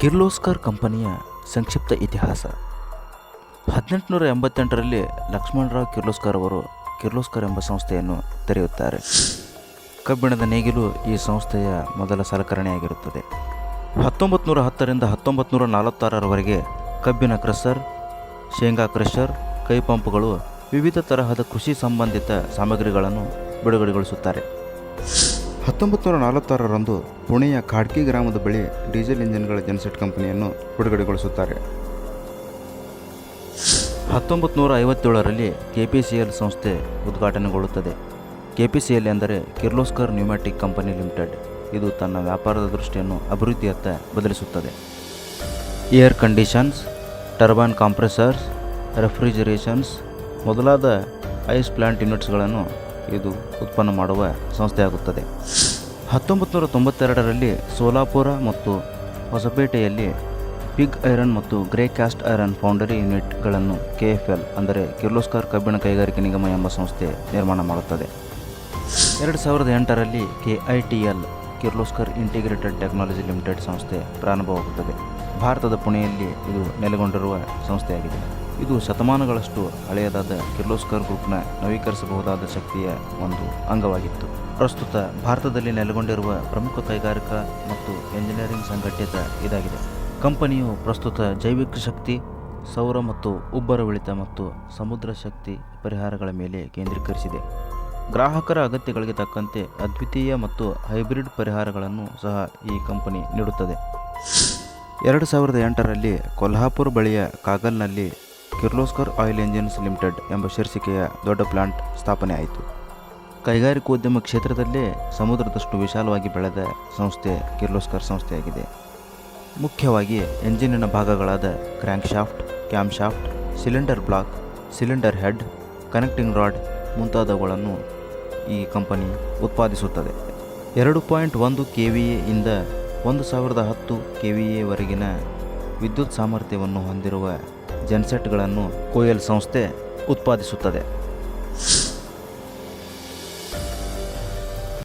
ಕಿರ್ಲೋಸ್ಕರ್ ಕಂಪನಿಯ ಸಂಕ್ಷಿಪ್ತ ಇತಿಹಾಸ. ಹದಿನೆಂಟುನೂರ ಎಂಬತ್ತೆಂಟರಲ್ಲಿ ಲಕ್ಷ್ಮಣರಾವ್ ಕಿರ್ಲೋಸ್ಕರ್ ಅವರು ಕಿರ್ಲೋಸ್ಕರ್ ಎಂಬ ಸಂಸ್ಥೆಯನ್ನು ತೆರೆಯುತ್ತಾರೆ. ಕಬ್ಬಿಣದ ನೇಗಿಲು ಈ ಸಂಸ್ಥೆಯ ಮೊದಲ ಸಲಕರಣೆಯಾಗಿರುತ್ತದೆ. ಹತ್ತೊಂಬತ್ತು ನೂರ ಹತ್ತರಿಂದ ಹತ್ತೊಂಬತ್ತು ನೂರ ನಲವತ್ತಾರರವರೆಗೆ ಕಬ್ಬಿನ ಕ್ರಷರ್, ಶೇಂಗಾ ಕ್ರಷರ್, ಕೈ ಪಂಪ್ಗಳು ವಿವಿಧ ತರಹದ ಕೃಷಿ ಸಂಬಂಧಿತ ಸಾಮಗ್ರಿಗಳನ್ನು ಬಿಡುಗಡೆಗೊಳಿಸುತ್ತಾರೆ. ಹತ್ತೊಂಬತ್ತು ನೂರ ನಲವತ್ತಾರರಂದು ಪುಣೆಯ ಖಾಡ್ಕಿ ಗ್ರಾಮದ ಬಳಿ ಡೀಸೆಲ್ ಇಂಜಿನ್ಗಳ ಜನ್ಸೆಟ್ ಕಂಪನಿಯನ್ನು ಬಿಡುಗಡೆಗೊಳಿಸುತ್ತಾರೆ. ಹತ್ತೊಂಬತ್ತು ನೂರ ಐವತ್ತೇಳರಲ್ಲಿ ಎಲ್ ಸಂಸ್ಥೆ ಉದ್ಘಾಟನೆಗೊಳ್ಳುತ್ತದೆ. ಕೆ ಪಿ ಸಿ ಎಲ್ ಎಂದರೆ ಕಿರ್ಲೋಸ್ಕರ್ ನ್ಯೂಮ್ಯಾಟಿಕ್ ಕಂಪನಿ ಲಿಮಿಟೆಡ್. ಇದು ತನ್ನ ವ್ಯಾಪಾರದ ದೃಷ್ಟಿಯನ್ನು ಅಭಿವೃದ್ಧಿಯತ್ತ ಬದಲಿಸುತ್ತದೆ. Air conditions, turbine compressors, refrigerations ಮೊದಲಾದ ಐಸ್ ಪ್ಲಾಂಟ್ ಯೂನಿಟ್ಸ್ಗಳನ್ನು ಇದು ಉತ್ಪನ್ನ ಮಾಡುವ ಸಂಸ್ಥೆಯಾಗುತ್ತದೆ. ಹತ್ತೊಂಬತ್ತು ನೂರ ತೊಂಬತ್ತೆರಡರಲ್ಲಿ ಸೋಲಾಪುರ ಮತ್ತು ಹೊಸಪೇಟೆಯಲ್ಲಿ ಪಿಗ್ ಐರನ್ ಮತ್ತು ಗ್ರೇ ಕ್ಯಾಸ್ಟ್ ಐರನ್ ಫೌಂಡರಿ ಯೂನಿಟ್ಗಳನ್ನು ಕೆ ಎಫ್ ಎಲ್ ಅಂದರೆ ಕಿರ್ಲೋಸ್ಕರ್ ಕಬ್ಬಿಣ ಕೈಗಾರಿಕೆ ನಿಗಮ ಎಂಬ ಸಂಸ್ಥೆ ನಿರ್ಮಾಣ ಮಾಡುತ್ತದೆ. ಎರಡು ಸಾವಿರದ ಎಂಟರಲ್ಲಿ K I T L Kirloskar integrated technology limited ಸಂಸ್ಥೆ ಪ್ರಾರಂಭವಾಗುತ್ತದೆ. ಭಾರತದ ಪುಣೆಯಲ್ಲಿ ಇದು ನೆಲೆಗೊಂಡಿರುವ ಸಂಸ್ಥೆಯಾಗಿದೆ. ಇದು ಶತಮಾನಗಳಷ್ಟು ಹಳೆಯದಾದ ಕಿರ್ಲೋಸ್ಕರ್ ಗ್ರೂಪ್ನ ನವೀಕರಿಸಬಹುದಾದ ಶಕ್ತಿಯ ಒಂದು ಅಂಗವಾಗಿತ್ತು. ಪ್ರಸ್ತುತ ಭಾರತದಲ್ಲಿ ನೆಲೆಗೊಂಡಿರುವ ಪ್ರಮುಖ ಕೈಗಾರಿಕಾ ಮತ್ತು ಎಂಜಿನಿಯರಿಂಗ್ ಸಂಘಟಿತ ಇದಾಗಿದೆ. ಕಂಪನಿಯು ಪ್ರಸ್ತುತ ಜೈವಿಕ ಶಕ್ತಿ, ಸೌರ ಮತ್ತು ಉಬ್ಬರವಿಳಿತ ಮತ್ತು ಸಮುದ್ರ ಶಕ್ತಿ ಪರಿಹಾರಗಳ ಮೇಲೆ ಕೇಂದ್ರೀಕರಿಸಿದೆ. ಗ್ರಾಹಕರ ಅಗತ್ಯಗಳಿಗೆ ತಕ್ಕಂತೆ ಅದ್ವಿತೀಯ ಮತ್ತು ಹೈಬ್ರಿಡ್ ಪರಿಹಾರಗಳನ್ನು ಸಹ ಈ ಕಂಪನಿ ನೀಡುತ್ತದೆ. ಎರಡು ಸಾವಿರದ ಎಂಟರಲ್ಲಿ ಕೊಲ್ಹಾಪುರ ಬಳಿಯ ಕಾಗಲ್ನಲ್ಲಿ ಕಿರ್ಲೋಸ್ಕರ್ ಆಯಿಲ್ ಎಂಜಿನ್ಸ್ ಲಿಮಿಟೆಡ್ ಎಂಬ ಶೀರ್ಷಿಕೆಯ ದೊಡ್ಡ ಪ್ಲಾಂಟ್ ಸ್ಥಾಪನೆ ಆಯಿತು. ಕೈಗಾರಿಕೋದ್ಯಮ ಕ್ಷೇತ್ರದಲ್ಲೇ ಸಮುದ್ರದಷ್ಟು ವಿಶಾಲವಾಗಿ ಬೆಳೆದ ಸಂಸ್ಥೆ ಕಿರ್ಲೋಸ್ಕರ್ ಸಂಸ್ಥೆಯಾಗಿದೆ. ಮುಖ್ಯವಾಗಿ ಎಂಜಿನಿನ ಭಾಗಗಳಾದ crank shaft cam shaft cylinder block, cylinder head, connecting rod ಮುಂತಾದವುಗಳನ್ನು ಈ ಕಂಪನಿ ಉತ್ಪಾದಿಸುತ್ತದೆ. ಎರಡು ಪಾಯಿಂಟ್ ಒಂದು ಕೆ ವಿ ಎಯಿಂದ ಒಂದು ಸಾವಿರದ ಹತ್ತು ಕೆ ವಿ ಎವರೆಗಿನ ವಿದ್ಯುತ್ ಸಾಮರ್ಥ್ಯವನ್ನು ಹೊಂದಿರುವ ಜೆನ್ಸೆಟ್ಗಳನ್ನು ಕೋಯಲ್ ಸಂಸ್ಥೆ ಉತ್ಪಾದಿಸುತ್ತದೆ.